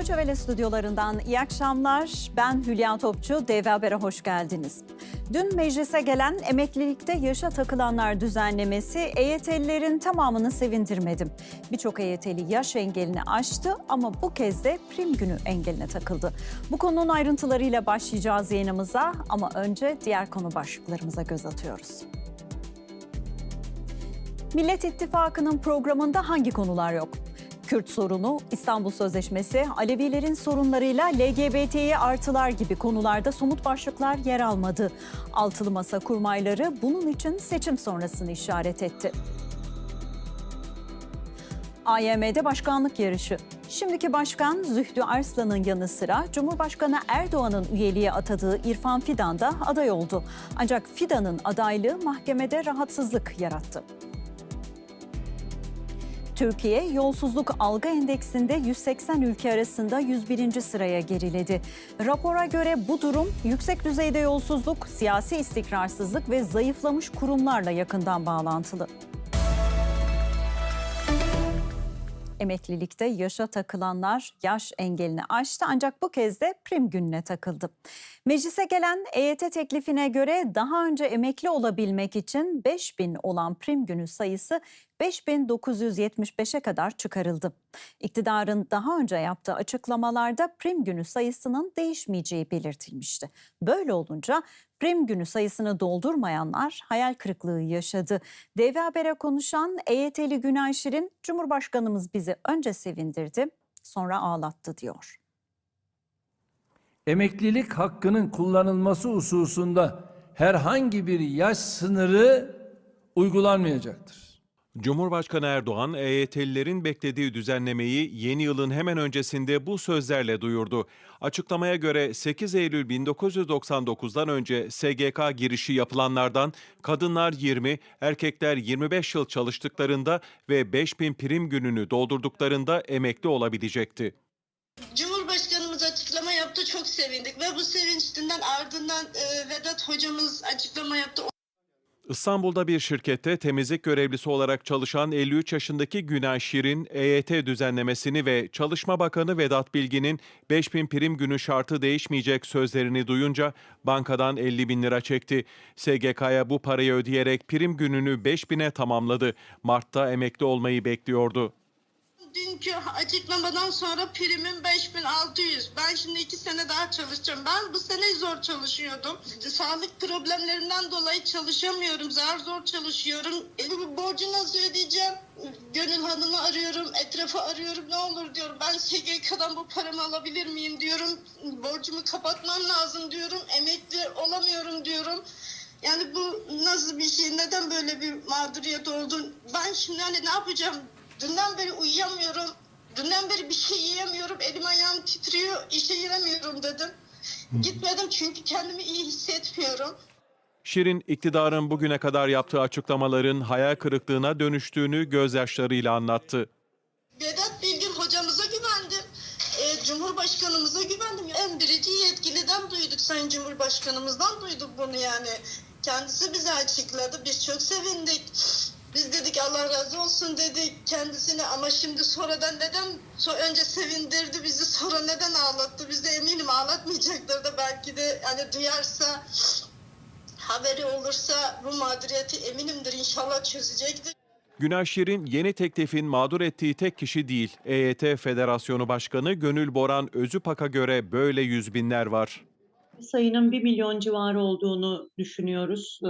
Deutsche Welle stüdyolarından iyi akşamlar. Ben Hülya Topçu, DV Haber'e hoş geldiniz. Dün meclise gelen emeklilikte yaşa takılanlar düzenlemesi EYT'lilerin tamamını sevindirmedi. Birçok EYT'li yaş engelini aştı ama bu kez de prim günü engeline takıldı. Bu konunun ayrıntılarıyla başlayacağız yayınımıza ama önce diğer konu başlıklarımıza göz atıyoruz. Millet İttifakı'nın programında hangi konular yok? Kürt sorunu, İstanbul Sözleşmesi, Alevilerin sorunlarıyla LGBT'ye artılar gibi konularda somut başlıklar yer almadı. Altılı Masa kurmayları bunun için seçim sonrasını işaret etti. AYM'de başkanlık yarışı. Şimdiki başkan Zühtü Arslan'ın yanı sıra Cumhurbaşkanı Erdoğan'ın üyeliğe atadığı İrfan Fidan da aday oldu. Ancak Fidan'ın adaylığı mahkemede rahatsızlık yarattı. Türkiye yolsuzluk algı endeksinde 180 ülke arasında 101. sıraya geriledi. Rapora göre bu durum yüksek düzeyde yolsuzluk, siyasi istikrarsızlık ve zayıflamış kurumlarla yakından bağlantılı. Emeklilikte yaşa takılanlar yaş engelini aştı ancak bu kez de prim gününe takıldı. Meclise gelen EYT teklifine göre daha önce emekli olabilmek için 5000 olan prim günü sayısı 5975'e kadar çıkarıldı. İktidarın daha önce yaptığı açıklamalarda prim günü sayısının değişmeyeceği belirtilmişti. Böyle olunca prim günü sayısını doldurmayanlar hayal kırıklığı yaşadı. DV Haber'e konuşan EYT'li Günay Şirin, Cumhurbaşkanımız bizi önce sevindirdi, sonra ağlattı diyor. emeklilik hakkının kullanılması hususunda herhangi bir yaş sınırı uygulanmayacaktır. Cumhurbaşkanı Erdoğan, EYT'lilerin beklediği düzenlemeyi yeni yılın hemen öncesinde bu sözlerle duyurdu. Açıklamaya göre 8 Eylül 1999'dan önce SGK girişi yapılanlardan kadınlar 20, erkekler 25 yıl çalıştıklarında ve 5000 prim gününü doldurduklarında emekli olabilecekti. Cumhurbaşkanımız açıklama yaptı çok sevindik ve bu sevinçten ardından e, Vedat hocamız açıklama yaptı. İstanbul'da bir şirkette temizlik görevlisi olarak çalışan 53 yaşındaki Günay Şirin, EYT düzenlemesini ve Çalışma Bakanı Vedat Bilgin'in 5000 prim günü şartı değişmeyecek sözlerini duyunca bankadan 50 bin lira çekti. SGK'ya bu parayı ödeyerek prim gününü 5000'e tamamladı. Mart'ta emekli olmayı bekliyordu. Dünkü açıklamadan sonra primim 5600. Ben şimdi iki sene daha çalışacağım. Ben bu sene zor çalışıyordum. Sağlık problemlerinden dolayı çalışamıyorum. Zar zor çalışıyorum. E, borcu nasıl ödeyeceğim? Gönül Hanım'ı arıyorum, etrafı arıyorum. Ne olur diyorum. Ben SGK'dan bu paramı alabilir miyim diyorum. Borcumu kapatmam lazım diyorum. Emekli olamıyorum diyorum. Yani bu nasıl bir şey? Neden böyle bir mağduriyet oldu? Ben şimdi hani ne yapacağım? Dünden beri uyuyamıyorum. Dünden beri bir şey yiyemiyorum. Elim ayağım titriyor. İşe giremiyorum dedim. Gitmedim çünkü kendimi iyi hissetmiyorum. Şirin, iktidarın bugüne kadar yaptığı açıklamaların hayal kırıklığına dönüştüğünü gözyaşlarıyla anlattı. Vedat Bilgin hocamıza güvendim. E, Cumhurbaşkanımıza güvendim. En birinci yetkiliden duyduk. Sayın Cumhurbaşkanımızdan duyduk bunu yani. Kendisi bize açıkladı. Biz çok sevindik. Biz dedik Allah razı olsun dedik kendisine ama şimdi sonradan neden önce sevindirdi bizi sonra neden ağlattı? Biz de eminim ağlatmayacaktır da belki de hani duyarsa haberi olursa bu mağduriyeti eminimdir inşallah çözecektir. Günay Şirin yeni teklifin mağdur ettiği tek kişi değil. EYT Federasyonu Başkanı Gönül Boran Özüpak'a göre böyle yüz binler var. Sayının 1 milyon civarı olduğunu düşünüyoruz. Ee,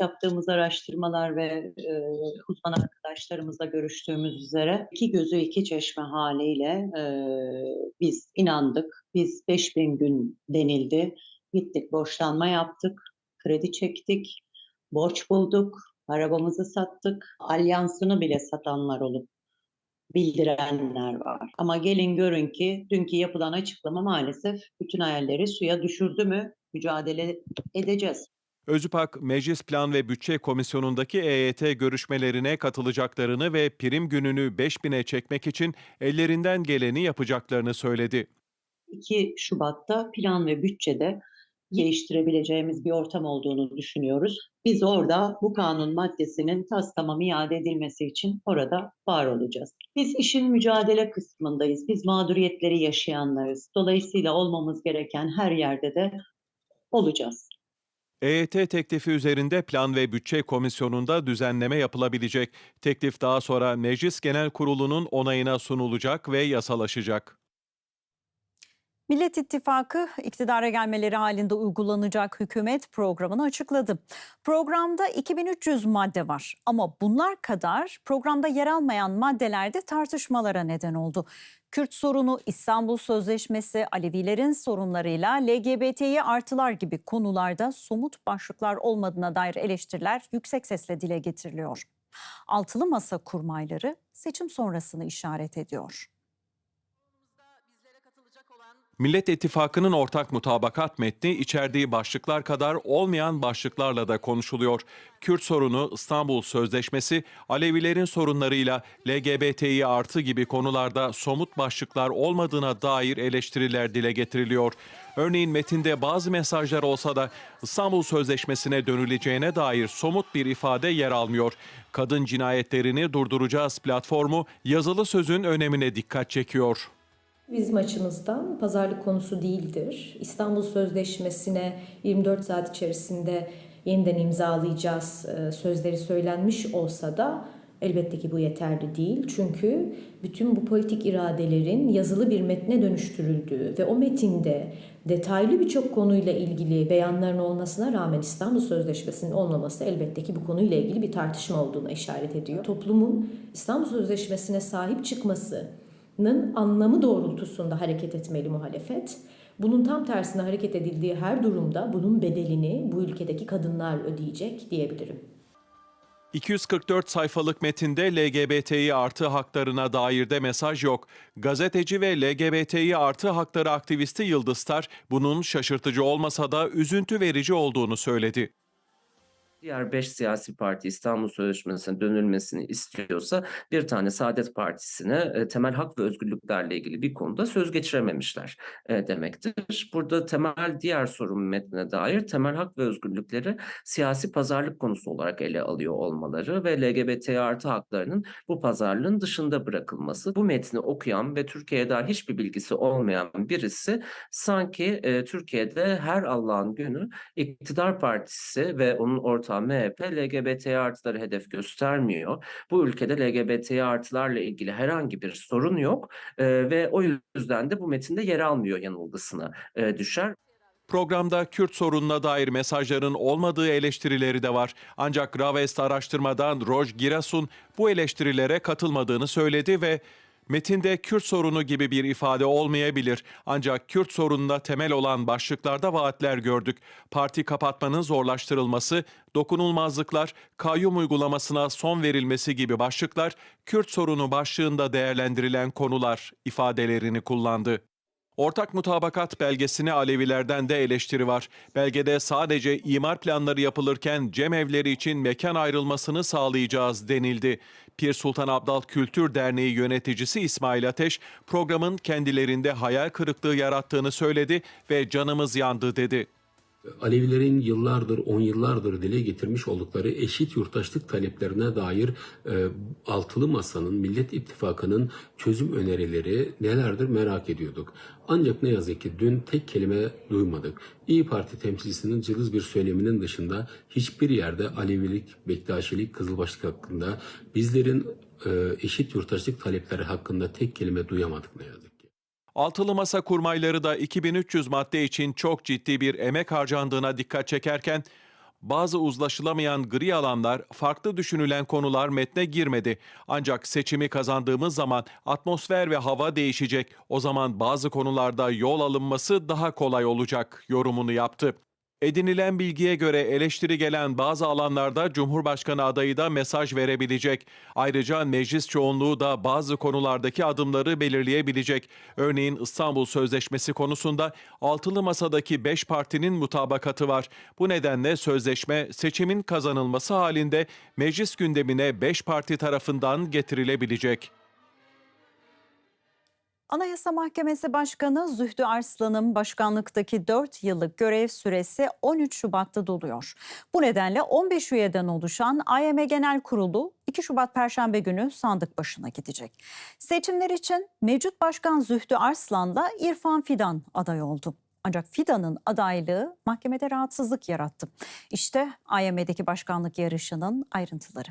yaptığımız araştırmalar ve e, uzman arkadaşlarımızla görüştüğümüz üzere iki gözü iki çeşme haliyle e, biz inandık. Biz 5000 gün denildi. Gittik borçlanma yaptık, kredi çektik, borç bulduk, arabamızı sattık. Alyansını bile satanlar olup bildirenler var. Ama gelin görün ki dünkü yapılan açıklama maalesef bütün hayalleri suya düşürdü mü mücadele edeceğiz. Özüpak, Meclis Plan ve Bütçe Komisyonu'ndaki EYT görüşmelerine katılacaklarını ve prim gününü 5000'e çekmek için ellerinden geleni yapacaklarını söyledi. 2 Şubat'ta plan ve bütçede geliştirebileceğimiz bir ortam olduğunu düşünüyoruz. Biz orada bu kanun maddesinin tas tamam iade edilmesi için orada var olacağız. Biz işin mücadele kısmındayız. Biz mağduriyetleri yaşayanlarız. Dolayısıyla olmamız gereken her yerde de olacağız. EYT teklifi üzerinde Plan ve Bütçe Komisyonu'nda düzenleme yapılabilecek. Teklif daha sonra Meclis Genel Kurulu'nun onayına sunulacak ve yasalaşacak. Millet İttifakı iktidara gelmeleri halinde uygulanacak hükümet programını açıkladı. Programda 2300 madde var ama bunlar kadar programda yer almayan maddelerde tartışmalara neden oldu. Kürt sorunu, İstanbul Sözleşmesi, Alevilerin sorunlarıyla LGBT'yi artılar gibi konularda somut başlıklar olmadığına dair eleştiriler yüksek sesle dile getiriliyor. Altılı masa kurmayları seçim sonrasını işaret ediyor. Millet İttifakı'nın ortak mutabakat metni içerdiği başlıklar kadar olmayan başlıklarla da konuşuluyor. Kürt sorunu, İstanbul Sözleşmesi, Alevilerin sorunlarıyla LGBTİ artı gibi konularda somut başlıklar olmadığına dair eleştiriler dile getiriliyor. Örneğin metinde bazı mesajlar olsa da İstanbul Sözleşmesi'ne dönüleceğine dair somut bir ifade yer almıyor. Kadın cinayetlerini durduracağız platformu yazılı sözün önemine dikkat çekiyor. Bizim açımızdan pazarlık konusu değildir. İstanbul Sözleşmesi'ne 24 saat içerisinde yeniden imzalayacağız e, sözleri söylenmiş olsa da elbette ki bu yeterli değil. Çünkü bütün bu politik iradelerin yazılı bir metne dönüştürüldüğü ve o metinde detaylı birçok konuyla ilgili beyanların olmasına rağmen İstanbul Sözleşmesi'nin olmaması elbette ki bu konuyla ilgili bir tartışma olduğuna işaret ediyor. Toplumun İstanbul Sözleşmesi'ne sahip çıkması anlamı doğrultusunda hareket etmeli muhalefet. Bunun tam tersine hareket edildiği her durumda bunun bedelini bu ülkedeki kadınlar ödeyecek diyebilirim. 244 sayfalık metinde LGBTİ artı haklarına dair de mesaj yok. Gazeteci ve LGBTİ artı hakları aktivisti Yıldız Tar bunun şaşırtıcı olmasa da üzüntü verici olduğunu söyledi. Diğer 5 siyasi parti İstanbul Sözleşmesi'ne dönülmesini istiyorsa bir tane Saadet Partisi'ne e, temel hak ve özgürlüklerle ilgili bir konuda söz geçirememişler e, demektir. Burada temel diğer sorun metnine dair temel hak ve özgürlükleri siyasi pazarlık konusu olarak ele alıyor olmaları ve LGBT artı haklarının bu pazarlığın dışında bırakılması. Bu metni okuyan ve Türkiye'ye dair hiçbir bilgisi olmayan birisi sanki e, Türkiye'de her Allah'ın günü iktidar partisi ve onun ortağı MHP LGBT artıları hedef göstermiyor. Bu ülkede LGBT artılarla ilgili herhangi bir sorun yok e, ve o yüzden de bu metinde yer almıyor yanılgısına e, düşer. Programda Kürt sorununa dair mesajların olmadığı eleştirileri de var. Ancak Ravest araştırmadan Roj Girasun bu eleştirilere katılmadığını söyledi ve metinde Kürt sorunu gibi bir ifade olmayabilir. Ancak Kürt sorununa temel olan başlıklarda vaatler gördük. Parti kapatmanın zorlaştırılması, dokunulmazlıklar, kayyum uygulamasına son verilmesi gibi başlıklar Kürt sorunu başlığında değerlendirilen konular ifadelerini kullandı. Ortak mutabakat belgesine Alevilerden de eleştiri var. Belgede sadece imar planları yapılırken cemevleri için mekan ayrılmasını sağlayacağız denildi. Pir Sultan Abdal Kültür Derneği yöneticisi İsmail Ateş, programın kendilerinde hayal kırıklığı yarattığını söyledi ve canımız yandı dedi. Alevilerin yıllardır, on yıllardır dile getirmiş oldukları eşit yurttaşlık taleplerine dair e, altılı masanın, Millet İttifakı'nın çözüm önerileri nelerdir merak ediyorduk. Ancak ne yazık ki dün tek kelime duymadık. İyi Parti temsilcisinin cılız bir söyleminin dışında hiçbir yerde Alevilik, Bektaşilik, Kızılbaşlık hakkında bizlerin e, eşit yurttaşlık talepleri hakkında tek kelime duyamadık ne yazık. Altılı Masa kurmayları da 2300 madde için çok ciddi bir emek harcandığına dikkat çekerken bazı uzlaşılamayan gri alanlar, farklı düşünülen konular metne girmedi. Ancak seçimi kazandığımız zaman atmosfer ve hava değişecek. O zaman bazı konularda yol alınması daha kolay olacak yorumunu yaptı. Edinilen bilgiye göre eleştiri gelen bazı alanlarda Cumhurbaşkanı adayı da mesaj verebilecek. Ayrıca meclis çoğunluğu da bazı konulardaki adımları belirleyebilecek. Örneğin İstanbul Sözleşmesi konusunda altılı masadaki 5 partinin mutabakatı var. Bu nedenle sözleşme seçimin kazanılması halinde meclis gündemine 5 parti tarafından getirilebilecek. Anayasa Mahkemesi Başkanı Zühtü Arslan'ın başkanlıktaki 4 yıllık görev süresi 13 Şubat'ta doluyor. Bu nedenle 15 üyeden oluşan AYM Genel Kurulu 2 Şubat Perşembe günü sandık başına gidecek. Seçimler için mevcut başkan Zühtü Arslan'la İrfan Fidan aday oldu. Ancak Fidan'ın adaylığı mahkemede rahatsızlık yarattı. İşte AYM'deki başkanlık yarışının ayrıntıları.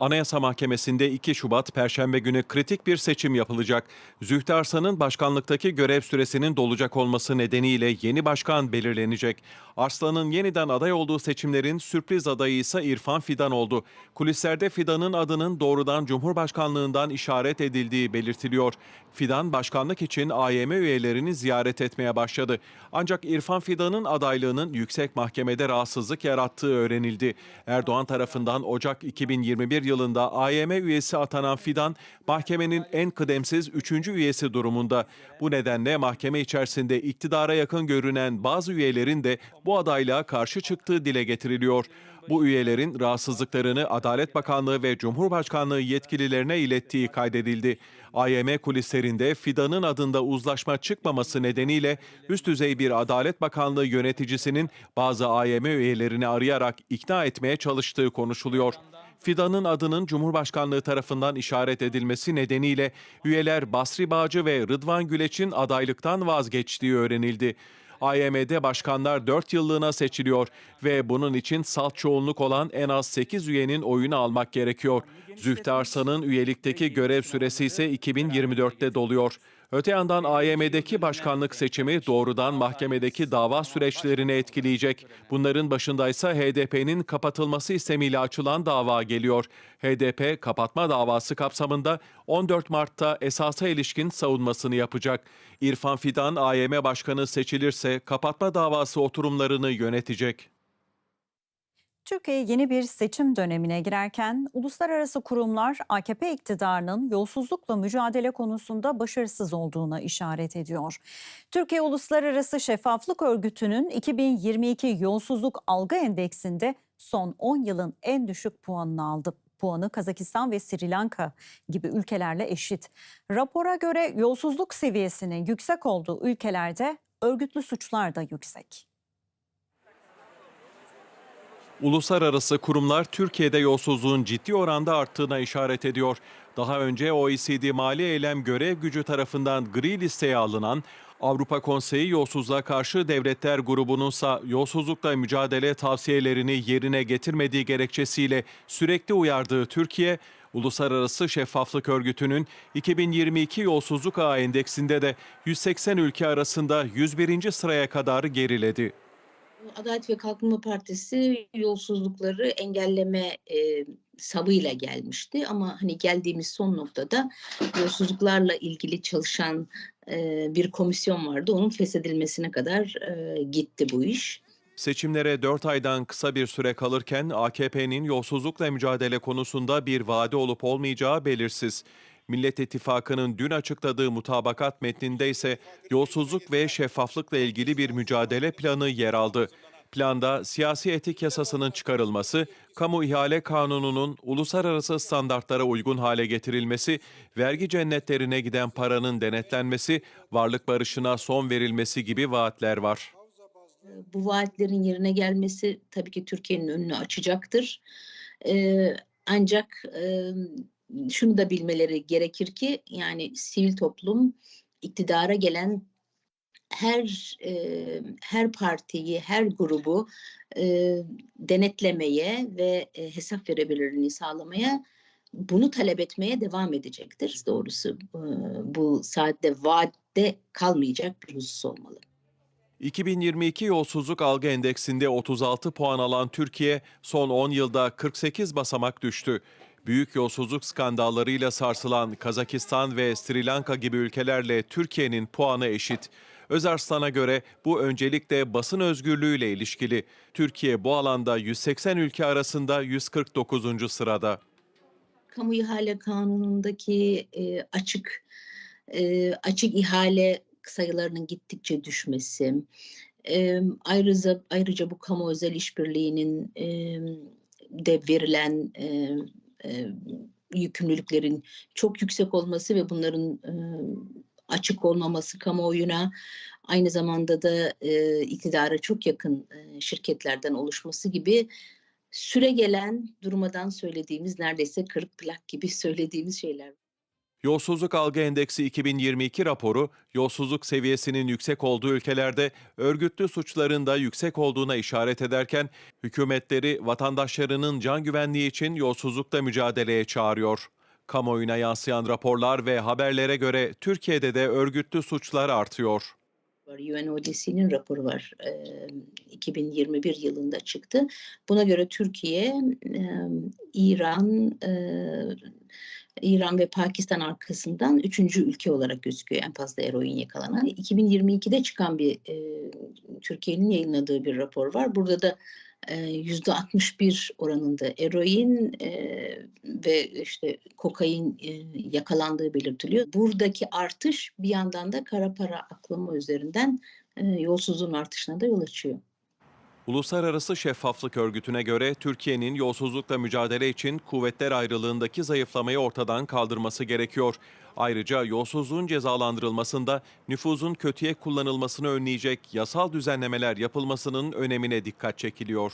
Anayasa Mahkemesi'nde 2 Şubat Perşembe günü kritik bir seçim yapılacak. Zühtü Arslan'ın başkanlıktaki görev süresinin dolacak olması nedeniyle yeni başkan belirlenecek. Arslan'ın yeniden aday olduğu seçimlerin sürpriz adayı ise İrfan Fidan oldu. Kulislerde Fidan'ın adının doğrudan Cumhurbaşkanlığından işaret edildiği belirtiliyor. Fidan başkanlık için AYM üyelerini ziyaret etmeye başladı. Ancak İrfan Fidan'ın adaylığının yüksek mahkemede rahatsızlık yarattığı öğrenildi. Erdoğan tarafından Ocak 2021 yılında AYM üyesi atanan Fidan, mahkemenin en kıdemsiz 3. üyesi durumunda. Bu nedenle mahkeme içerisinde iktidara yakın görünen bazı üyelerin de bu adaylığa karşı çıktığı dile getiriliyor. Bu üyelerin rahatsızlıklarını Adalet Bakanlığı ve Cumhurbaşkanlığı yetkililerine ilettiği kaydedildi. AYM kulislerinde Fidan'ın adında uzlaşma çıkmaması nedeniyle üst düzey bir Adalet Bakanlığı yöneticisinin bazı AYM üyelerini arayarak ikna etmeye çalıştığı konuşuluyor. Fidan'ın adının Cumhurbaşkanlığı tarafından işaret edilmesi nedeniyle üyeler Basri Bağcı ve Rıdvan Güleç'in adaylıktan vazgeçtiği öğrenildi. AYM'de başkanlar 4 yıllığına seçiliyor ve bunun için salt çoğunluk olan en az 8 üyenin oyunu almak gerekiyor. Zühtü Arslan'ın üyelikteki görev süresi ise 2024'te doluyor. Öte yandan AYM'deki başkanlık seçimi doğrudan mahkemedeki dava süreçlerini etkileyecek. Bunların başındaysa HDP'nin kapatılması istemiyle açılan dava geliyor. HDP kapatma davası kapsamında 14 Mart'ta esasa ilişkin savunmasını yapacak. İrfan Fidan AYM başkanı seçilirse kapatma davası oturumlarını yönetecek. Türkiye yeni bir seçim dönemine girerken uluslararası kurumlar AKP iktidarının yolsuzlukla mücadele konusunda başarısız olduğuna işaret ediyor. Türkiye Uluslararası Şeffaflık Örgütü'nün 2022 Yolsuzluk Algı Endeksinde son 10 yılın en düşük puanını aldı. Puanı Kazakistan ve Sri Lanka gibi ülkelerle eşit. Rapora göre yolsuzluk seviyesinin yüksek olduğu ülkelerde örgütlü suçlar da yüksek. Uluslararası kurumlar Türkiye'de yolsuzluğun ciddi oranda arttığına işaret ediyor. Daha önce OECD Mali Eylem Görev Gücü tarafından gri listeye alınan Avrupa Konseyi Yolsuzluğa Karşı Devletler Grubu'nunsa yolsuzlukla mücadele tavsiyelerini yerine getirmediği gerekçesiyle sürekli uyardığı Türkiye, Uluslararası Şeffaflık Örgütü'nün 2022 Yolsuzluk Ağı Endeksinde de 180 ülke arasında 101. sıraya kadar geriledi. Adalet ve Kalkınma Partisi yolsuzlukları engelleme e, sabıyla gelmişti ama hani geldiğimiz son noktada yolsuzluklarla ilgili çalışan e, bir komisyon vardı. Onun feshedilmesine kadar e, gitti bu iş. Seçimlere 4 aydan kısa bir süre kalırken AKP'nin yolsuzlukla mücadele konusunda bir vaade olup olmayacağı belirsiz. Millet İttifakı'nın dün açıkladığı mutabakat metninde ise yolsuzluk ve şeffaflıkla ilgili bir mücadele planı yer aldı. Planda siyasi etik yasasının çıkarılması, kamu ihale kanununun uluslararası standartlara uygun hale getirilmesi, vergi cennetlerine giden paranın denetlenmesi, varlık barışına son verilmesi gibi vaatler var. Bu vaatlerin yerine gelmesi tabii ki Türkiye'nin önünü açacaktır. Ee, ancak e, şunu da bilmeleri gerekir ki yani sivil toplum iktidara gelen her e, her partiyi, her grubu e, denetlemeye ve e, hesap verebilirliğini sağlamaya bunu talep etmeye devam edecektir. Doğrusu e, bu saatte vaatte kalmayacak bir husus olmalı. 2022 yolsuzluk algı endeksinde 36 puan alan Türkiye son 10 yılda 48 basamak düştü. Büyük yolsuzluk skandallarıyla sarsılan Kazakistan ve Sri Lanka gibi ülkelerle Türkiye'nin puanı eşit. Özarslan'a göre bu öncelikle basın özgürlüğüyle ilişkili. Türkiye bu alanda 180 ülke arasında 149. sırada. Kamu ihale kanunundaki e, açık e, açık ihale sayılarının gittikçe düşmesi, e, ayrıca ayrıca bu kamu özel işbirliğinin e, de verilen e, e, yükümlülüklerin çok yüksek olması ve bunların e, açık olmaması kamuoyuna aynı zamanda da e, iktidara çok yakın e, şirketlerden oluşması gibi süre gelen durmadan söylediğimiz neredeyse kırık plak gibi söylediğimiz şeyler. Yolsuzluk Algı Endeksi 2022 raporu, yolsuzluk seviyesinin yüksek olduğu ülkelerde örgütlü suçların da yüksek olduğuna işaret ederken, hükümetleri vatandaşlarının can güvenliği için yolsuzlukla mücadeleye çağırıyor. Kamuoyuna yansıyan raporlar ve haberlere göre Türkiye'de de örgütlü suçlar artıyor. UNODC'nin raporu var. Eee, 2021 yılında çıktı. Buna göre Türkiye, İran, İran ve Pakistan arkasından üçüncü ülke olarak gözüküyor en fazla eroin yakalanan. 2022'de çıkan bir eee, Türkiye'nin yayınladığı bir rapor var. Burada da eee, %61 oranında eroin eee, ve işte kokain eee, yakalandığı belirtiliyor. Buradaki artış bir yandan da kara para aklama üzerinden eee, yolsuzluğun artışına da yol açıyor. Uluslararası Şeffaflık Örgütü'ne göre Türkiye'nin yolsuzlukla mücadele için kuvvetler ayrılığındaki zayıflamayı ortadan kaldırması gerekiyor. Ayrıca yolsuzluğun cezalandırılmasında nüfuzun kötüye kullanılmasını önleyecek yasal düzenlemeler yapılmasının önemine dikkat çekiliyor.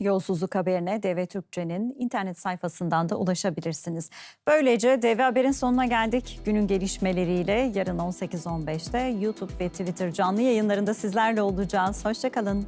Yolsuzluk haberine DV Türkçe'nin internet sayfasından da ulaşabilirsiniz. Böylece DV Haber'in sonuna geldik. Günün gelişmeleriyle yarın 18.15'te YouTube ve Twitter canlı yayınlarında sizlerle olacağız. Hoşçakalın.